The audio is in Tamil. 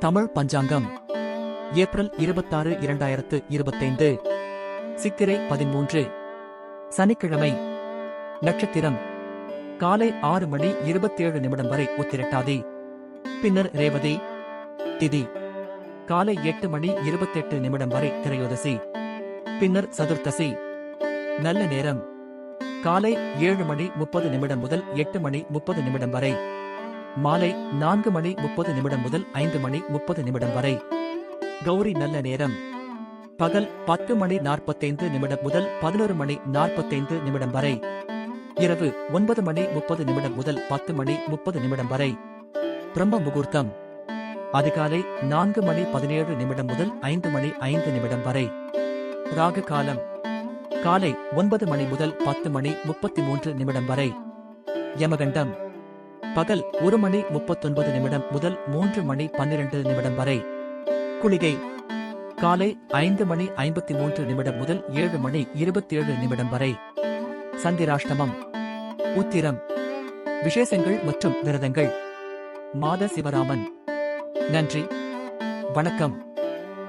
தமிழ் பஞ்சாங்கம். ஏப்ரல் இருபத்தாறு இரண்டாயிரத்து இருபத்தைந்து. சித்திரை பதிமூன்று. சனிக்கிழமை. நட்சத்திரம். காலை ஆறு மணி இருபத்தேழு நிமிடம் வரை உத்திரட்டாதி பின்னர் ரேவதி. திதி. காலை எட்டு மணி இருபத்தெட்டு நிமிடம் வரை திரையோதசி. பின்னர் சதுர்த்தசி. நல்ல நேரம். காலை ஏழு மணி முப்பது நிமிடம் முதல் எட்டு மணி முப்பது நிமிடம் வரை. மாலை நான்கு மணி முப்பது நிமிடம் முதல் ஐந்து மணி முப்பது நிமிடம் வரை. கௌரி நல்ல நேரம். பகல் பத்து மணி நாற்பத்தைந்து நிமிடம் முதல் பதினோரு மணி நாற்பத்தைந்து நிமிடம் வரை. இரவு ஒன்பது மணி முப்பது நிமிடம் முதல் பத்து மணி முப்பது நிமிடம் வரை. பிரம்ம முகூர்த்தம். அதிகாலை நான்கு மணி பதினேழு நிமிடம் முதல் ஐந்து மணி ஐந்து நிமிடம் வரை. ராகு காலம். காலை ஒன்பது மணி முதல் பத்து மணி முப்பத்தி மூன்று நிமிடம் வரை. யமகண்டம். பகல் ஒரு மணி முப்பத்தொன்பது நிமிடம் முதல் மூன்று மணி பன்னிரண்டு நிமிடம் வரை. குளிகை. காலை ஐந்து மணி ஐம்பத்தி மூன்று நிமிடம் முதல் ஏழு மணி இருபத்தி ஏழு நிமிடம் வரை. சந்திராஷ்டமம். உத்திரம். விசேஷங்கள் மற்றும் விரதங்கள். மாத சிவராமன். நன்றி. வணக்கம்.